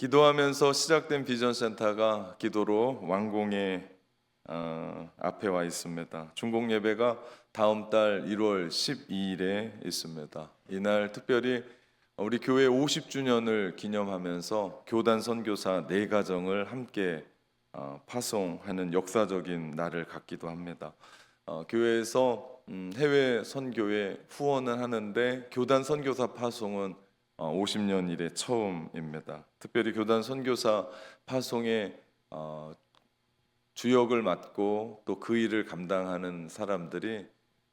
기도하면서 시작된 비전 센터가 기도로 완공의 어, 앞에 와 있습니다. 중공 예배가 다음 달 1월 12일에 있습니다. 이날 특별히 우리 교회 50주년을 기념하면서 교단 선교사 네 가정을 함께 어, 파송하는 역사적인 날을 갖기도 합니다. 어, 교회에서 음, 해외 선교에 후원을 하는데 교단 선교사 파송은 어, 50년 이래 처음입니다. 특별히 교단 선교사 파송에 어, 주역을 맡고 또 그 일을 감당하는 사람들이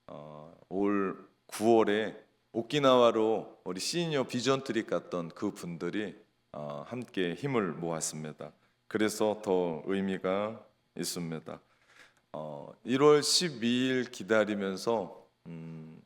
어, 올 9월에 오키나와로 우리 시니어 비전 트립 갔던 그 분들이 어, 함께 힘을 모았습니다. 그래서 더 의미가 있습니다. 어, 1월 12일 기다리면서 음,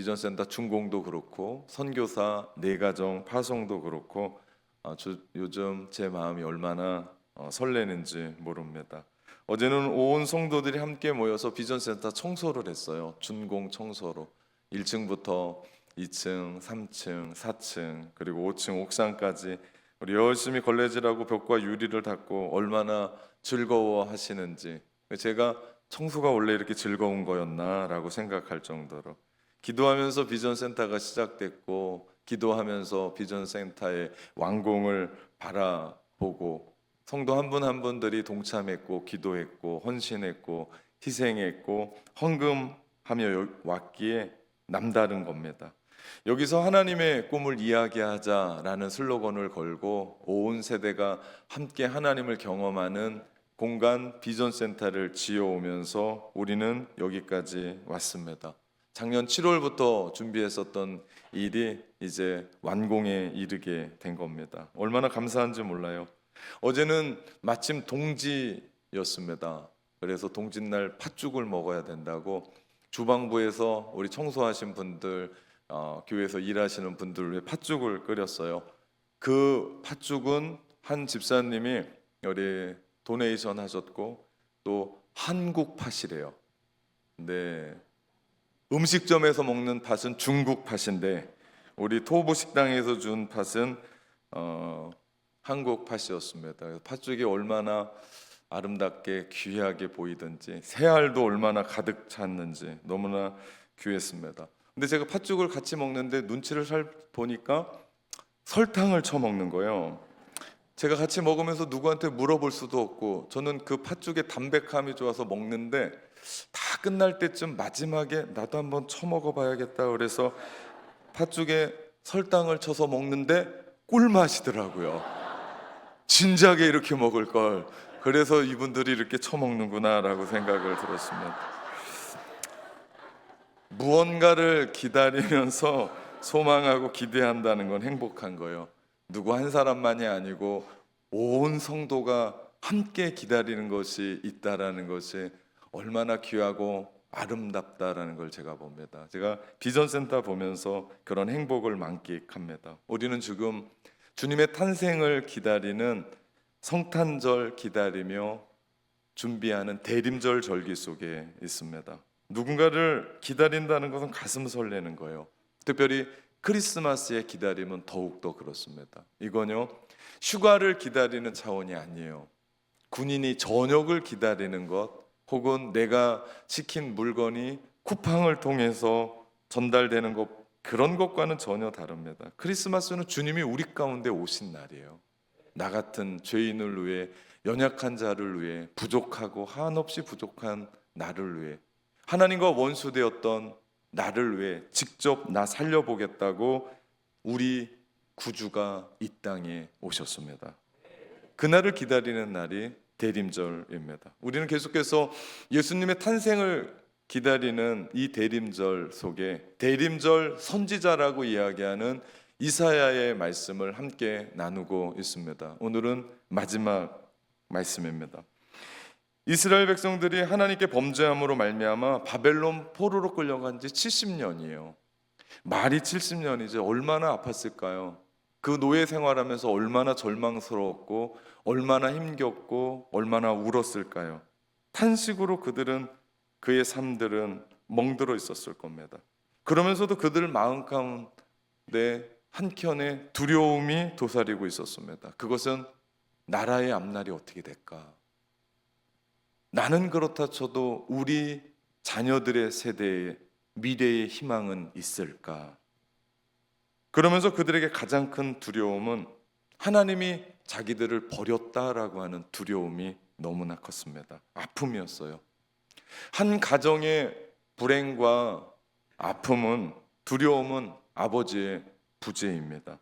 비전센터 준공도 그렇고 선교사 내가정 파송도 그렇고 어, 저- 요즘 제 마음이 얼마나 어, 설레는지 모릅니다. 어제는 온 성도들이 함께 모여서 비전센터 청소를 했어요. 준공 청소로 1층부터 2층, 3층, 4층 그리고 5층 옥상까지 우리 열심히 걸레질하고 벽과 유리를 닦고 얼마나 즐거워하시는지 제가 청소가 원래 이렇게 즐거운 거였나라고 생각할 정도로 기도하면서 비전 센터가 시작됐고 기도하면서 비전 센터의 완공을 바라보고 성도 한 분 한 분들이 동참했고 기도했고 헌신했고 희생했고 헌금하며 여- 왔기에 남다른 겁니다. 여기서 하나님의 꿈을 이야기하자라는 슬로건을 걸고 온 세대가 함께 하나님을 경험하는 공간 비전 센터를 지어오면서 우리는 여기까지 왔습니다. 작년 7월부터 준비했었던 일이 이제 완공에 이르게 된 겁니다. 얼마나 감사한지 몰라요. 어제는 마침 동지였습니다. 그래서 동짓날 팥죽을 먹어야 된다고 주방부에서 우리 청소하신 분들, 어, 교회에서 일하시는 분들 위해 팥죽을 끓였어요. 그 팥죽은 한 집사님이 우리 도네이션 하셨고 또 한국 팥이래요. 네. 음식점에서 먹는 팥은 중국 팥인데 우리 토부 식당에서 준 팥은 어, 한국 팥이었습니다. 팥죽이 얼마나 아름답게 귀하게 보이든지 새알도 얼마나 가득 찼는지 너무나 귀했습니다. 근데 제가 팥죽을 같이 먹는데 눈치를 살 보니까 설탕을 쳐 먹는 거예요. 제가 같이 먹으면서 누구한테 물어볼 수도 없고 저는 그 팥죽의 담백함이 좋아서 먹는데 다 끝날 때쯤 마지막에 나도 한번 쳐먹어 봐야겠다 그래서 팥죽에 설탕을 쳐서 먹는데 꿀맛이더라고요. 진작에 이렇게 먹을 걸. 그래서 이분들이 이렇게 처먹는구나라고 생각을 들었습니다. 무언가를 기다리면서 소망하고 기대한다는 건 행복한 거예요. 누구 한 사람만이 아니고 온 성도가 함께 기다리는 것이 있다라는 것이 얼마나 귀하고 아름답다라는 걸 제가 봅니다. 제가 비전 센터 보면서 그런 행복을 만끽합니다. 우리는 지금 주님의 탄생을 기다리는 성탄절 기다리며 준비하는 대림절 절기 속에 있습니다. 누군가를 기다린다는 것은 가슴 설레는 거예요. 특별히 크리스마스의 기다림은 더욱더 그렇습니다. 이건요, 휴가를 기다리는 차원이 아니에요. 군인이 저녁을 기다리는 것, 혹은 내가 시킨 물건이 쿠팡을 통해서 전달되는 것, 그런 것과는 전혀 다릅니다. 크리스마스는 주님이 우리 가운데 오신 날이에요. 나 같은 죄인을 위해 연약한 자를 위해 부족하고 한없이 부족한 나를 위해 하나님과 원수되었던 나를 위해 직접 나 살려보겠다고 우리 구주가 이 땅에 오셨습니다. 그날을 기다리는 날이 대림절입니다. 우리는 계속해서 예수님의 탄생을 기다리는 이 대림절 속에 대림절 선지자라고 이야기하는 이사야의 말씀을 함께 나누고 있습니다. 오늘은 마지막 말씀입니다. 이스라엘 백성들이 하나님께 범죄함으로 말미암아 바벨론 포로로 끌려간 지 70년이에요. 말이 70년이죠. 얼마나 아팠을까요? 그 노예 생활하면서 얼마나 절망스러웠고 얼마나 힘겹고 얼마나 울었을까요? 탄식으로 그들은 그의 삶들은 멍들어 있었을 겁니다. 그러면서도 그들 마음 가운데 한켠에 두려움이 도사리고 있었습니다. 그것은 나라의 앞날이 어떻게 될까? 나는 그렇다 쳐도 우리 자녀들의 세대에 미래의 희망은 있을까? 그러면서 그들에게 가장 큰 두려움은 하나님이 자기들을 버렸다라고 하는 두려움이 너무나 컸습니다. 아픔이었어요. 한 가정의 불행과 아픔은 두려움은 아버지의 부재입니다.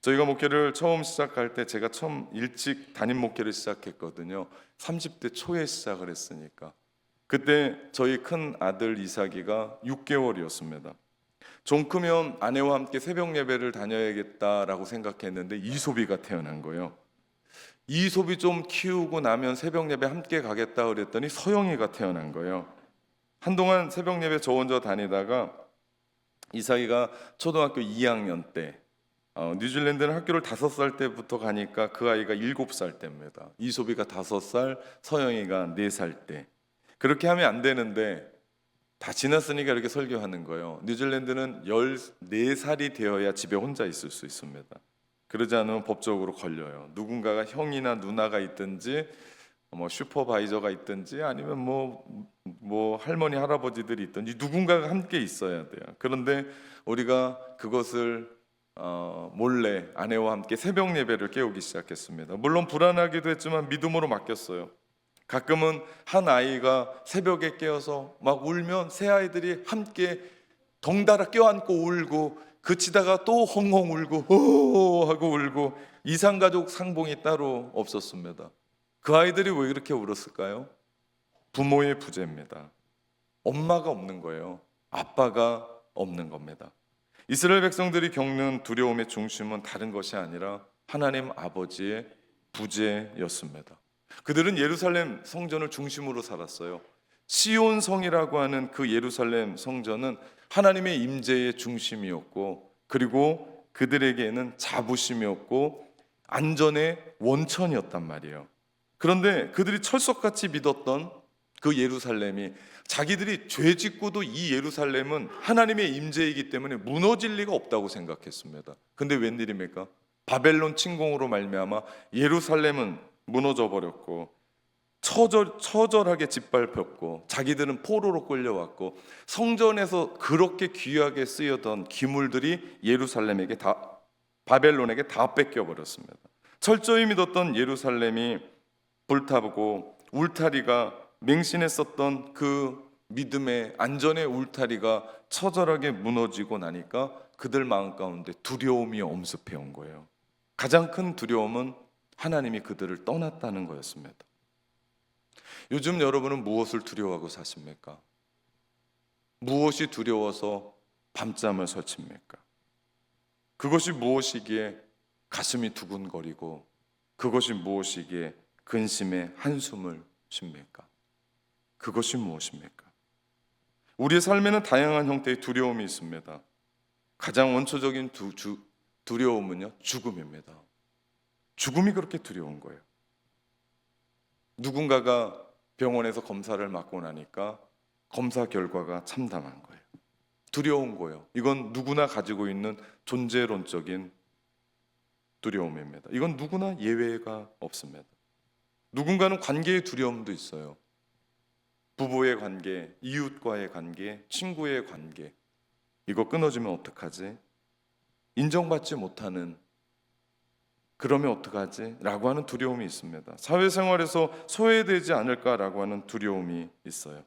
저희가 목회를 처음 시작할 때 제가 처음 일찍 담임 목회를 시작했거든요. 30대 초에 시작을 했으니까. 그때 저희 큰 아들 이삭이가 6개월이었습니다. 좀 크면 아내와 함께 새벽 예배를 다녀야겠다라고 생각했는데 이소비가 태어난 거예요. 이소비 좀 키우고 나면 새벽 예배 함께 가겠다 그랬더니 서영이가 태어난 거예요. 한동안 새벽 예배 저 혼자 다니다가 이삭이가 초등학교 2학년 때 어, 뉴질랜드는 학교를 다섯 살 때부터 가니까 그 아이가 일곱 살 때입니다. 이소비가 다섯 살, 서영이가 네 살 때. 그렇게 하면 안 되는데 다 지났으니까 이렇게 설교하는 거예요. 뉴질랜드는 14살이 되어야 집에 혼자 있을 수 있습니다. 그러지 않으면 법적으로 걸려요. 누군가가 형이나 누나가 있든지 뭐 슈퍼바이저가 있든지 아니면 뭐, 뭐 할머니 할아버지들이 있든지 누군가가 함께 있어야 돼요. 그런데 우리가 그것을 어, 몰래 아내와 함께 새벽 예배를 깨우기 시작했습니다. 물론 불안하기도 했지만 믿음으로 맡겼어요. 가끔은 한 아이가 새벽에 깨어서 막 울면 새 아이들이 함께 덩달아 껴안고 울고 그치다가 또 헝헝 울고 호 하고 울고 이상가족 상봉이 따로 없었습니다. 그 아이들이 왜 이렇게 울었을까요? 부모의 부재입니다. 엄마가 없는 거예요. 아빠가 없는 겁니다. 이스라엘 백성들이 겪는 두려움의 중심은 다른 것이 아니라 하나님 아버지의 부재였습니다. 그들은 예루살렘 성전을 중심으로 살았어요. 시온 성이라고 하는 그 예루살렘 성전은 하나님의 임재의 중심이었고 그리고 그들에게는 자부심이었고 안전의 원천이었단 말이에요. 그런데 그들이 철석같이 믿었던 그 예루살렘이 자기들이 죄 짓고도 이 예루살렘은 하나님의 임재이기 때문에 무너질 리가 없다고 생각했습니다. 근데 웬일입니까? 바벨론 침공으로 말미암아 예루살렘은 무너져 버렸고 처절, 처절하게 짓밟혔고 자기들은 포로로 끌려왔고 성전에서 그렇게 귀하게 쓰여던 기물들이 예루살렘에게 다 바벨론에게 다 뺏겨 버렸습니다. 철저히 믿었던 예루살렘이 불타고 울타리가 맹신했었던 그 믿음의 안전의 울타리가 처절하게 무너지고 나니까 그들 마음 가운데 두려움이 엄습해 온 거예요. 가장 큰 두려움은 하나님이 그들을 떠났다는 거였습니다. 요즘 여러분은 무엇을 두려워하고 사십니까? 무엇이 두려워서 밤잠을 설칩니까? 그것이 무엇이기에 가슴이 두근거리고 그것이 무엇이기에 근심의 한숨을 쉽니까? 그것이 무엇입니까? 우리의 삶에는 다양한 형태의 두려움이 있습니다. 가장 원초적인 두, 주, 두려움은요 죽음입니다. 죽음이 그렇게 두려운 거예요. 누군가가 병원에서 검사를 맡고 나니까 검사 결과가 참담한 거예요. 두려운 거예요. 이건 누구나 가지고 있는 존재론적인 두려움입니다. 이건 누구나 예외가 없습니다. 누군가는 관계의 두려움도 있어요. 부부의 관계, 이웃과의 관계, 친구의 관계. 이거 끊어지면 어떡하지? 인정받지 못하는 그러면 어떡하지? 라고 하는 두려움이 있습니다. 사회생활에서 소외되지 않을까라고 하는 두려움이 있어요.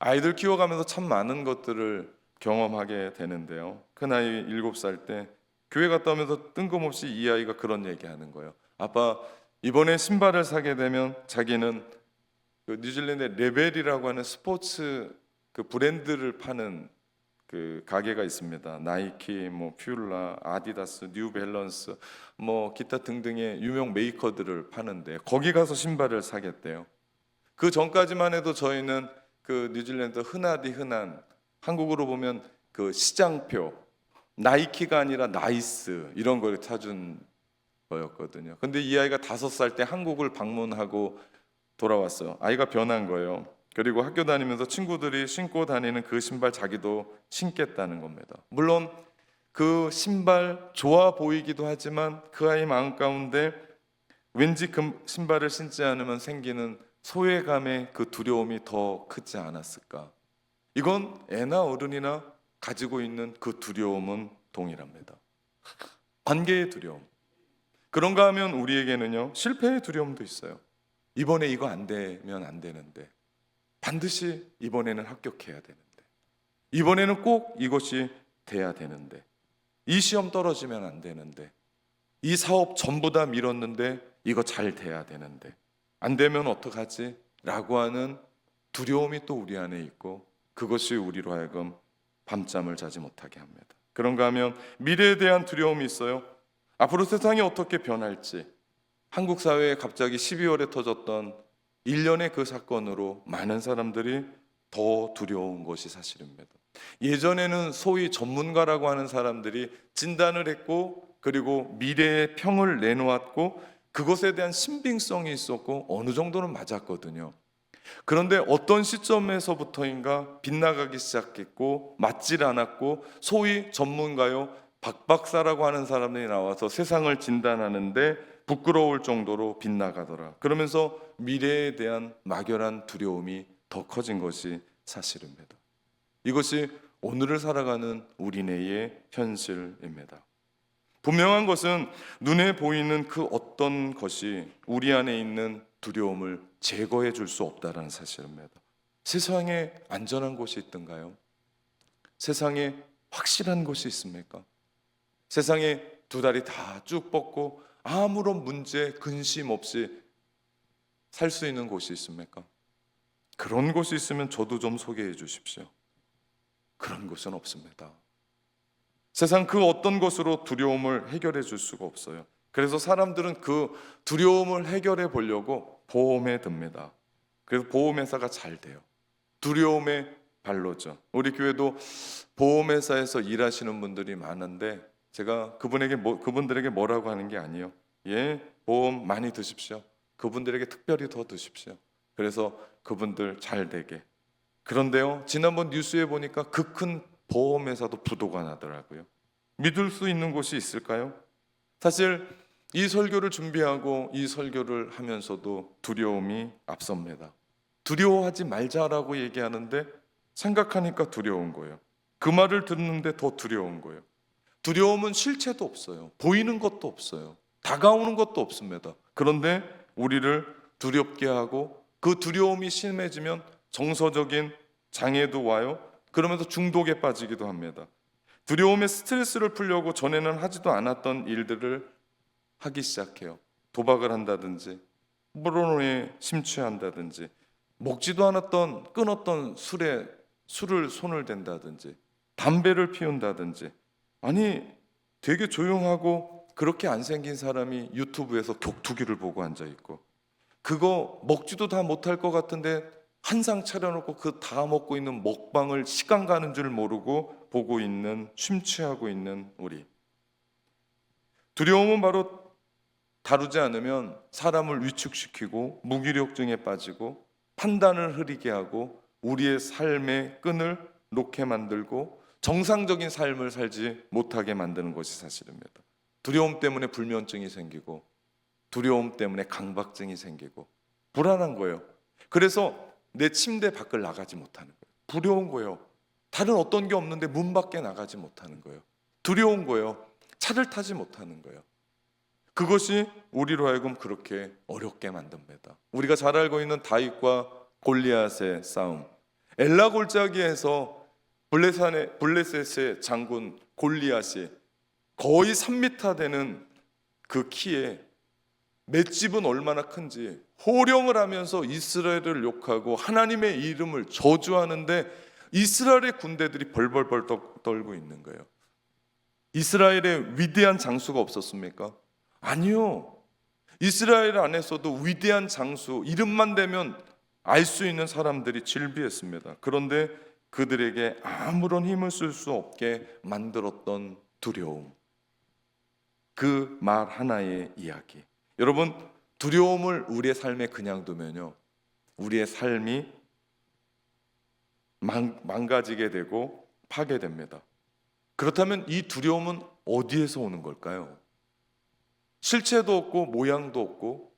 아이들 키워가면서 참 많은 것들을 경험하게 되는데요. 그 나이 7살 때 교회 갔다 오면서 뜬금없이 이 아이가 그런 얘기하는 거예요. 아빠 이번에 신발을 사게 되면 자기는 그 뉴질랜드의 레벨이라고 하는 스포츠 그 브랜드를 파는 그 가게가 있습니다. 나이키, 뭐 퓨라, 아디다스, 뉴밸런스, 뭐 기타 등등의 유명 메이커들을 파는데 거기 가서 신발을 사겠대요. 그 전까지만 해도 저희는 그 뉴질랜드 흔하디 흔한 한국으로 보면 그 시장표 나이키가 아니라 나이스 이런 걸 찾은 거였거든요. 근데 이 아이가 다섯 살 때 한국을 방문하고 돌아왔어요. 아이가 변한 거예요. 그리고 학교 다니면서 친구들이 신고 다니는 그 신발 자기도 신겠다는 겁니다. 물론 그 신발 좋아 보이기도 하지만 그 아이 마음 가운데 왠지 그 신발을 신지 않으면 생기는 소외감의 그 두려움이 더 크지 않았을까? 이건 애나 어른이나 가지고 있는 그 두려움은 동일합니다. 관계의 두려움. 그런가 하면 우리에게는요, 실패의 두려움도 있어요. 이번에 이거 안 되면 안 되는데, 반드시 이번에는 합격해야 되는데, 이번에는 꼭 이것이 돼야 되는데, 이 시험 떨어지면 안 되는데, 이 사업 전부 다 밀었는데, 이거 잘 돼야 되는데, 안 되면 어떡하지? 라고 하는 두려움이 또 우리 안에 있고, 그것이 우리로 하여금 밤잠을 자지 못하게 합니다. 그런가 하면 미래에 대한 두려움이 있어요. 앞으로 세상이 어떻게 변할지. 한국 사회에 갑자기 12월에 터졌던 일련의 그 사건으로 많은 사람들이 더 두려운 것이 사실입니다. 예전에는 소위 전문가라고 하는 사람들이 진단을 했고 그리고 미래의 평을 내놓았고 그것에 대한 신빙성이 있었고 어느 정도는 맞았거든요. 그런데 어떤 시점에서부터인가 빗나가기 시작했고 맞질 않았고 소위 전문가요 박 박사라고 하는 사람들이 나와서 세상을 진단하는데 부끄러울 정도로 빗나가더라. 그러면서 미래에 대한 막연한 두려움이 더 커진 것이 사실입니다. 이것이 오늘을 살아가는 우리네의 현실입니다. 분명한 것은 눈에 보이는 그 어떤 것이 우리 안에 있는 두려움을 제거해 줄 수 없다라는 사실입니다. 세상에 안전한 곳이 있던가요? 세상에 확실한 곳이 있습니까? 세상에 두 다리 다 쭉 뻗고 아무런 문제 근심 없이 살 수 있는 곳이 있습니까? 그런 곳이 있으면 저도 좀 소개해 주십시오. 그런 곳은 없습니다. 세상 그 어떤 것으로 두려움을 해결해 줄 수가 없어요. 그래서 사람들은 그 두려움을 해결해 보려고 보험에 듭니다. 그래서 보험회사가 잘 돼요. 두려움의 발로죠. 우리 교회도 보험회사에서 일하시는 분들이 많은데 제가 그분에게 뭐, 그분들에게 뭐라고 하는 게 아니에요. 예, 보험 많이 드십시오. 그분들에게 특별히 더 드십시오. 그래서 그분들 잘 되게. 그런데요, 지난번 뉴스에 보니까 그 큰 보험회사도 부도가 나더라고요. 믿을 수 있는 곳이 있을까요? 사실 이 설교를 준비하고 이 설교를 하면서도 두려움이 앞섭니다. 두려워하지 말자라고 얘기하는데 생각하니까 두려운 거예요. 그 말을 듣는데 더 두려운 거예요. 두려움은 실체도 없어요. 보이는 것도 없어요. 다가오는 것도 없습니다. 그런데 우리를 두렵게 하고 그 두려움이 심해지면 정서적인 장애도 와요. 그러면서 중독에 빠지기도 합니다. 두려움의 스트레스를 풀려고 전에는 하지도 않았던 일들을 하기 시작해요. 도박을 한다든지, 포르노에 심취한다든지, 먹지도 않았던 끊었던 술에 술을 손을 댄다든지, 담배를 피운다든지, 아니 되게 조용하고 그렇게 안 생긴 사람이 유튜브에서 격투기를 보고 앉아 있고, 그거 먹지도 다 못할 것 같은데 한 상 차려놓고 그 다 먹고 있는 먹방을 시간 가는 줄 모르고 보고 있는 심취하고 있는 우리. 두려움은 바로 다루지 않으면 사람을 위축시키고 무기력증에 빠지고 판단을 흐리게 하고 우리의 삶의 끈을 놓게 만들고 정상적인 삶을 살지 못하게 만드는 것이 사실입니다. 두려움 때문에 불면증이 생기고 두려움 때문에 강박증이 생기고 불안한 거예요. 그래서 내 침대 밖을 나가지 못하는 거예요. 두려운 거예요. 다른 어떤 게 없는데 문 밖에 나가지 못하는 거예요. 두려운 거예요. 차를 타지 못하는 거예요. 그것이 우리로 하여금 그렇게 어렵게 만듭니다. 우리가 잘 알고 있는 다윗과 골리앗의 싸움. 엘라 골짜기에서 블레산의 블레셋의 장군 골리앗이 거의 3미터 되는 그 키에 맷집은 얼마나 큰지 호령을 하면서 이스라엘을 욕하고 하나님의 이름을 저주하는데 이스라엘의 군대들이 벌벌벌 떠- 떨고 있는 거예요. 이스라엘에 위대한 장수가 없었습니까? 아니요. 이스라엘 안에서도 위대한 장수 이름만 대면 알 수 있는 사람들이 질비했습니다. 그런데 그들에게 아무런 힘을 쓸 수 없게 만들었던 두려움. 그 말 하나의 이야기. 여러분 두려움을 우리의 삶에 그냥 두면요. 우리의 삶이 망, 망가지게 되고 파괴됩니다. 그렇다면 이 두려움은 어디에서 오는 걸까요? 실체도 없고 모양도 없고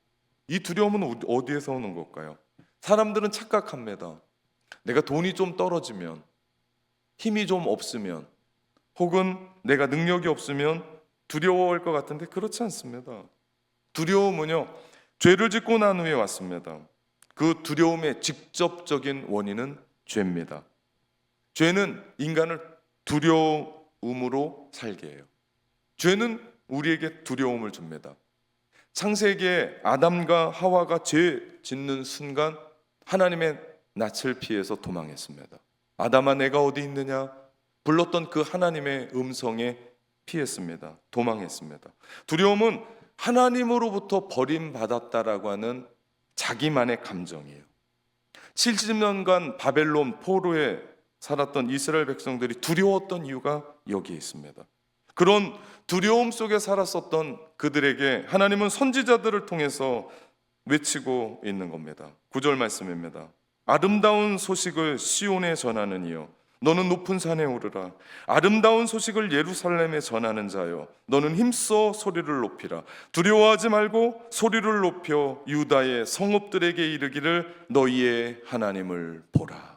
이 두려움은 어디- 어디에서 오는 걸까요? 사람들은 착각합니다. 내가 돈이 좀 떨어지면 힘이 좀 없으면 혹은 내가 능력이 없으면 두려워할 것 같은데 그렇지 않습니다. 두려움은요 죄를 짓고 난 후에 왔습니다. 그 두려움의 직접적인 원인은 죄입니다. 죄는 인간을 두려움으로 살게 해요. 죄는 우리에게 두려움을 줍니다. 창세기에 아담과 하와가 죄 짓는 순간 하나님의 낯을 피해서 도망했습니다. 아담아 내가 어디 있느냐 불렀던 그 하나님의 음성에 피했습니다. 도망했습니다. 두려움은 하나님으로부터 버림받았다라고 하는 자기만의 감정이에요. 70년간 바벨론 포로에 살았던 이스라엘 백성들이 두려웠던 이유가 여기에 있습니다. 그런 두려움 속에 살았었던 그들에게 하나님은 선지자들을 통해서 외치고 있는 겁니다. 구절 말씀입니다. 아름다운 소식을 시온에 전하는 이여 너는 높은 산에 오르라 아름다운 소식을 예루살렘에 전하는 자여 너는 힘써 소리를 높이라 두려워하지 말고 소리를 높여 유다의 성읍들에게 이르기를 너희의 하나님을 보라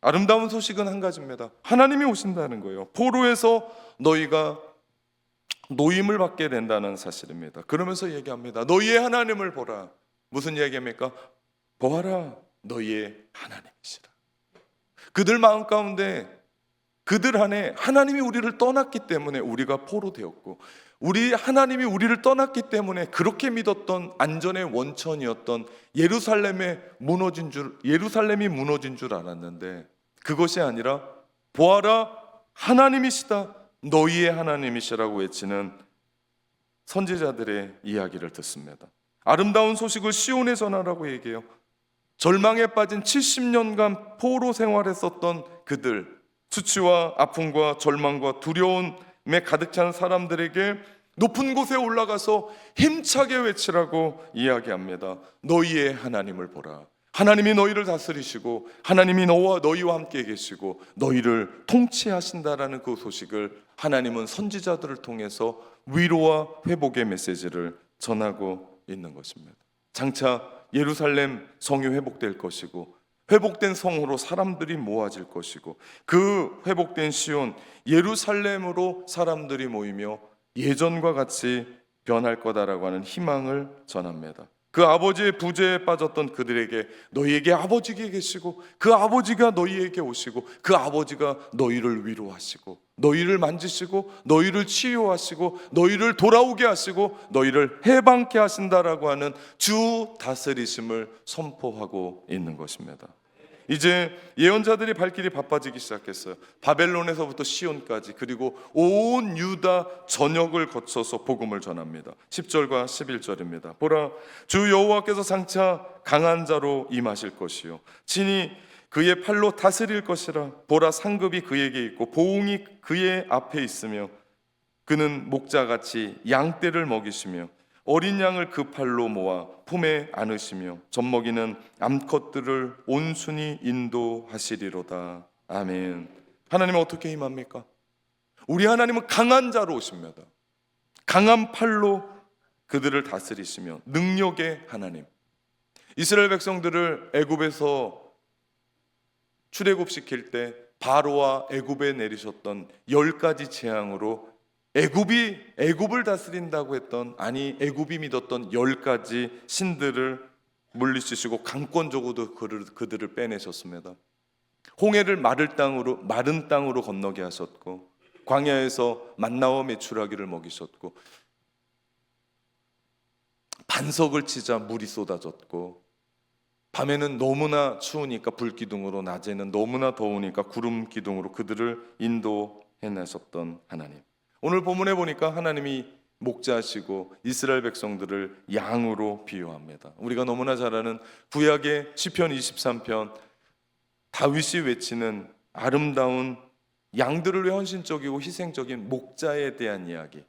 아름다운 소식은 한 가지입니다. 하나님이 오신다는 거예요. 포로에서 너희가 노임을 받게 된다는 사실입니다. 그러면서 얘기합니다. 너희의 하나님을 보라. 무슨 얘기입니까? 보아라. 너희의 하나님이시라. 그들 마음 가운데 그들 안에 하나님이 우리를 떠났기 때문에 우리가 포로 되었고 우리 하나님이 우리를 떠났기 때문에 그렇게 믿었던 안전의 원천이었던 예루살렘에 무너진 줄 예루살렘이 무너진 줄 알았는데 그것이 아니라 보아라 하나님이시다 너희의 하나님이시라고 외치는 선지자들의 이야기를 듣습니다. 아름다운 소식을 시온에 전하라고 얘기해요. 절망에 빠진 70년간 포로 생활했었던 그들 수치와 아픔과 절망과 두려움에 가득 찬 사람들에게 높은 곳에 올라가서 힘차게 외치라고 이야기합니다. 너희의 하나님을 보라. 하나님이 너희를 다스리시고 하나님이 너와 너희와 함께 계시고 너희를 통치하신다라는 그 소식을 하나님은 선지자들을 통해서 위로와 회복의 메시지를 전하고 있는 것입니다. 장차 예루살렘 성이 회복될 것이고 회복된 성으로 사람들이 모아질 것이고 그 회복된 시온 예루살렘으로 사람들이 모이며 예전과 같이 변할 거다라고 하는 희망을 전합니다. 그 아버지의 부재에 빠졌던 그들에게 너희에게 아버지가 계시고 그 아버지가 너희에게 오시고 그 아버지가 너희를 위로하시고 너희를 만지시고 너희를 치유하시고 너희를 돌아오게 하시고 너희를 해방케 하신다라고 하는 주 다스리심을 선포하고 있는 것입니다. 이제 예언자들이 발길이 바빠지기 시작했어요. 바벨론에서부터 시온까지 그리고 온 유다 전역을 거쳐서 복음을 전합니다. 10절과 11절입니다. 보라 주 여호와께서 장차 강한 자로 임하실 것이요 친히 그의 팔로 다스릴 것이라 보라 상급이 그에게 있고 보응이 그의 앞에 있으며 그는 목자같이 양떼를 먹이시며 어린 양을 그 팔로 모아 품에 안으시며 젖먹이는 암컷들을 온순히 인도하시리로다. 아멘. 하나님은 어떻게 임합니까? 우리 하나님은 강한 자로 오십니다. 강한 팔로 그들을 다스리시며 능력의 하나님. 이스라엘 백성들을 애굽에서 출애굽시킬 때 바로와 애굽에 내리셨던 열 가지 재앙으로 애굽이 애굽을 다스린다고 했던 아니 애굽이 믿었던 열 가지 신들을 물리치시고 강권적으로도 그를, 그들을 빼내셨습니다. 홍해를 마를 땅으로 마른 땅으로 건너게 하셨고 광야에서 만나와 메추라기를 먹이셨고 반석을 치자 물이 쏟아졌고 밤에는 너무나 추우니까 불 기둥으로 낮에는 너무나 더우니까 구름 기둥으로 그들을 인도해내셨던 하나님. 오늘 본문에 보니까 하나님이 목자시고 이스라엘 백성들을 양으로 비유합니다. 우리가 너무나 잘 아는 구약의 시편 23편 다윗이 외치는 아름다운 양들을 위해 헌신적이고 희생적인 목자에 대한 이야기.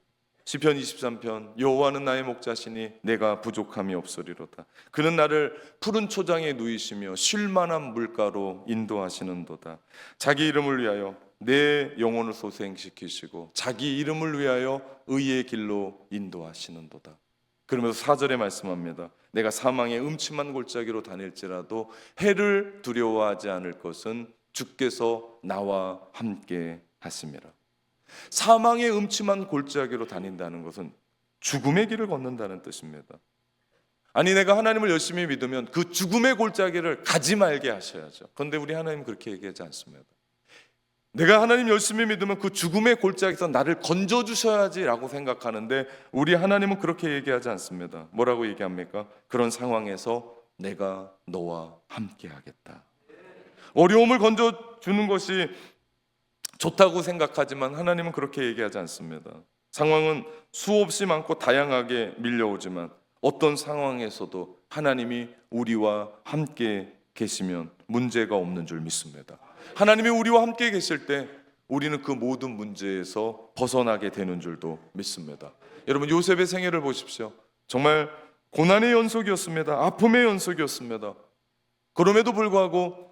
시편 23편 여호와는 나의 목자시니 내가 부족함이 없으리로다. 그는 나를 푸른 초장에 누이시며 쉴만한 물가로 인도하시는도다. 자기 이름을 위하여 내 영혼을 소생시키시고 자기 이름을 위하여 의의 길로 인도하시는도다. 그러면서 사절에 말씀합니다. 내가 사망의 음침한 골짜기로 다닐지라도 해를 두려워하지 않을 것은 주께서 나와 함께 하심이라. 사망의 음침한 골짜기로 다닌다는 것은 죽음의 길을 걷는다는 뜻입니다. 아니 내가 하나님을 열심히 믿으면 그 죽음의 골짜기를 가지 말게 하셔야죠. 그런데 우리 하나님 그렇게 얘기하지 않습니다. 내가 하나님 열심히 믿으면 그 죽음의 골짜기에서 나를 건져 주셔야지라고 생각하는데 우리 하나님은 그렇게 얘기하지 않습니다. 뭐라고 얘기합니까? 그런 상황에서 내가 너와 함께 하겠다. 어려움을 건져 주는 것이 좋다고 생각하지만 하나님은 그렇게 얘기하지 않습니다. 상황은 수없이 많고 다양하게 밀려오지만 어떤 상황에서도 하나님이 우리와 함께 계시면 문제가 없는 줄 믿습니다. 하나님이 우리와 함께 계실 때 우리는 그 모든 문제에서 벗어나게 되는 줄도 믿습니다. 여러분 요셉의 생애를 보십시오. 정말 고난의 연속이었습니다. 아픔의 연속이었습니다. 그럼에도 불구하고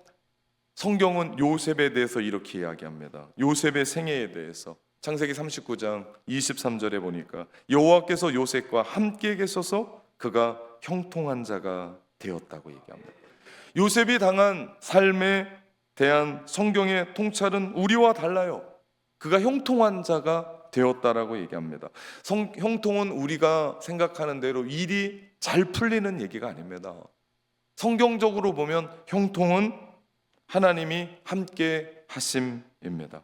성경은 요셉에 대해서 이렇게 이야기합니다. 요셉의 생애에 대해서 창세기 39장 23절에 보니까 여호와께서 요셉과 함께 계셔서 그가 형통한 자가 되었다고 얘기합니다. 요셉이 당한 삶에 대한 성경의 통찰은 우리와 달라요. 그가 형통한 자가 되었다라고 얘기합니다. 성, 형통은 우리가 생각하는 대로 일이 잘 풀리는 얘기가 아닙니다. 성경적으로 보면 형통은 하나님이 함께 하심입니다.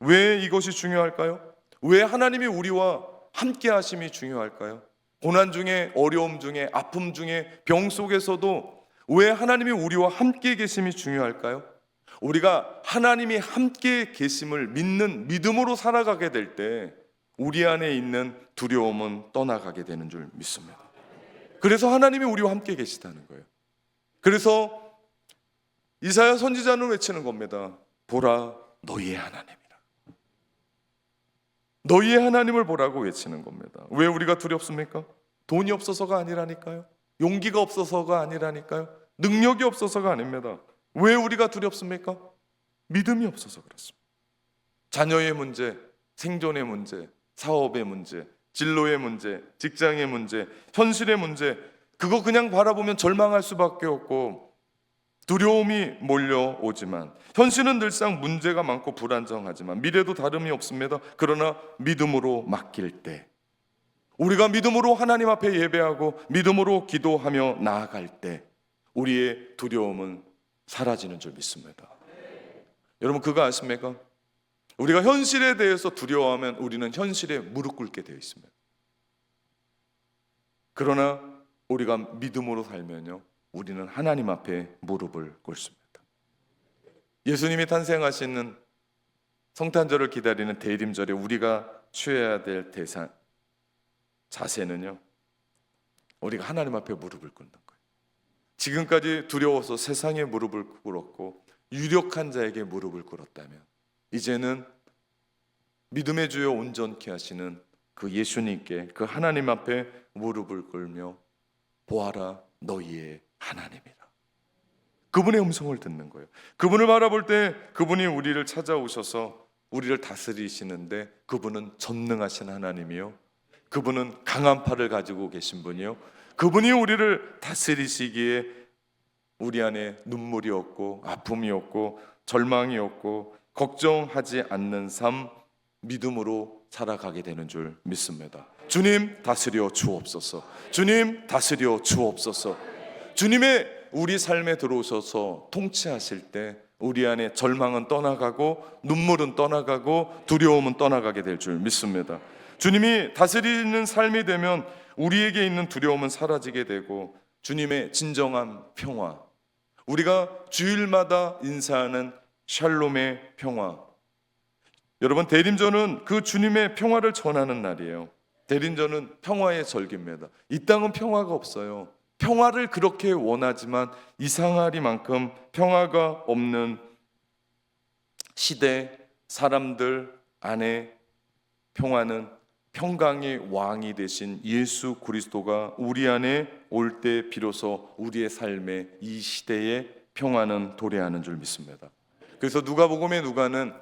왜 이것이 중요할까요? 왜 하나님이 우리와 함께 하심이 중요할까요? 고난 중에 어려움 중에 아픔 중에 병 속에서도 왜 하나님이 우리와 함께 계심이 중요할까요? 우리가 하나님이 함께 계심을 믿는 믿음으로 살아가게 될 때 우리 안에 있는 두려움은 떠나가게 되는 줄 믿습니다. 그래서 하나님이 우리와 함께 계시다는 거예요. 그래서 이사야 선지자는 외치는 겁니다. 보라 너희의 하나님이라. 너희의 하나님을 보라고 외치는 겁니다. 왜 우리가 두렵습니까? 돈이 없어서가 아니라니까요. 용기가 없어서가 아니라니까요. 능력이 없어서가 아닙니다. 왜 우리가 두렵습니까? 믿음이 없어서 그렇습니다. 자녀의 문제, 생존의 문제, 사업의 문제, 진로의 문제, 직장의 문제, 현실의 문제, 그거 그냥 바라보면 절망할 수밖에 없고 두려움이 몰려오지만 현실은 늘상 문제가 많고 불안정하지만 미래도 다름이 없습니다. 그러나 믿음으로 맡길 때 우리가 믿음으로 하나님 앞에 예배하고 믿음으로 기도하며 나아갈 때 우리의 두려움은 사라지는 줄 믿습니다. 여러분 그거 아십니까? 우리가 현실에 대해서 두려워하면 우리는 현실에 무릎 꿇게 되어 있습니다. 그러나 우리가 믿음으로 살면요, 우리는 하나님 앞에 무릎을 꿇습니다. 예수님이 탄생하시는 성탄절을 기다리는 대림절에 우리가 취해야 될 대상 자세는요, 우리가 하나님 앞에 무릎을 꿇는 거예요. 지금까지 두려워서 세상에 무릎을 꿇었고 유력한 자에게 무릎을 꿇었다면 이제는 믿음의 주여 온전케 하시는 그 예수님께 그 하나님 앞에 무릎을 꿇며 보아라 너희의 하나님이라. 그분의 음성을 듣는 거예요. 그분을 바라볼 때 그분이 우리를 찾아오셔서 우리를 다스리시는데 그분은 전능하신 하나님이요. 그분은 강한 팔을 가지고 계신 분이요. 그분이 우리를 다스리시기에 우리 안에 눈물이 없고 아픔이 없고 절망이 없고 걱정하지 않는 삶 믿음으로 살아가게 되는 줄 믿습니다. 주님 다스려 주옵소서. 주님 다스려 주옵소서. 주님의 우리 삶에 들어오셔서 통치하실 때 우리 안에 절망은 떠나가고 눈물은 떠나가고 두려움은 떠나가게 될 줄 믿습니다. 주님이 다스리는 삶이 되면 우리에게 있는 두려움은 사라지게 되고 주님의 진정한 평화 우리가 주일마다 인사하는 샬롬의 평화 여러분 대림절은 그 주님의 평화를 전하는 날이에요. 대림절은 평화의 절기입니다. 이 땅은 평화가 없어요. 평화를 그렇게 원하지만 이상하리만큼 평화가 없는 시대 사람들 안에 평화는 평강의 왕이 되신 예수 그리스도가 우리 안에 올 때 비로소 우리의 삶에 이 시대의 평화는 도래하는 줄 믿습니다. 그래서 누가복음의 누가는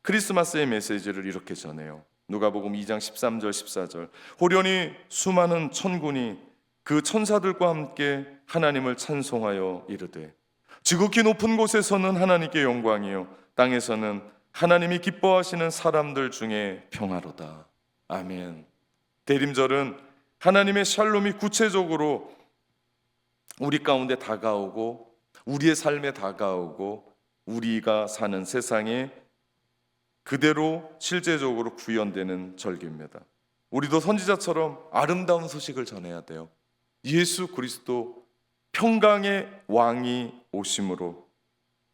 크리스마스의 메시지를 이렇게 전해요. 누가복음 2장 13절 14절. 호련히 수많은 천군이 그 천사들과 함께 하나님을 찬송하여 이르되 지극히 높은 곳에서는 하나님께 영광이요 땅에서는 하나님이 기뻐하시는 사람들 중에 평화로다. 아멘. 대림절은 하나님의 샬롬이 구체적으로 우리 가운데 다가오고 우리의 삶에 다가오고 우리가 사는 세상에 그대로 실제적으로 구현되는 절기입니다. 우리도 선지자처럼 아름다운 소식을 전해야 돼요. 예수 그리스도 평강의 왕이 오심으로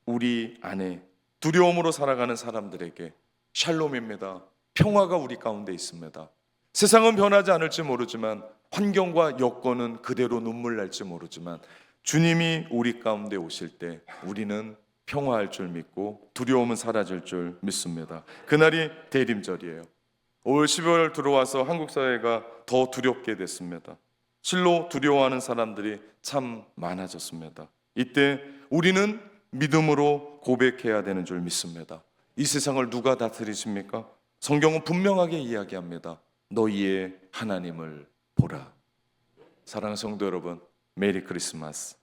우리 안에 두려움으로 살아가는 사람들에게 샬롬입니다. 평화가 우리 가운데 있습니다. 세상은 변하지 않을지 모르지만 환경과 여건은 그대로 눈물 날지 모르지만 주님이 우리 가운데 오실 때 우리는 평화할 줄 믿고 두려움은 사라질 줄 믿습니다. 그날이 대림절이에요. 올 12월 들어와서 한국 사회가 더 두렵게 됐습니다. 실로 두려워하는 사람들이 참 많아졌습니다. 이때 우리는 믿음으로 고백해야 되는 줄 믿습니다. 이 세상을 누가 다스리십니까? 성경은 분명하게 이야기합니다. 너희의 하나님을 보라. 사랑하는 성도 여러분, 메리 크리스마스.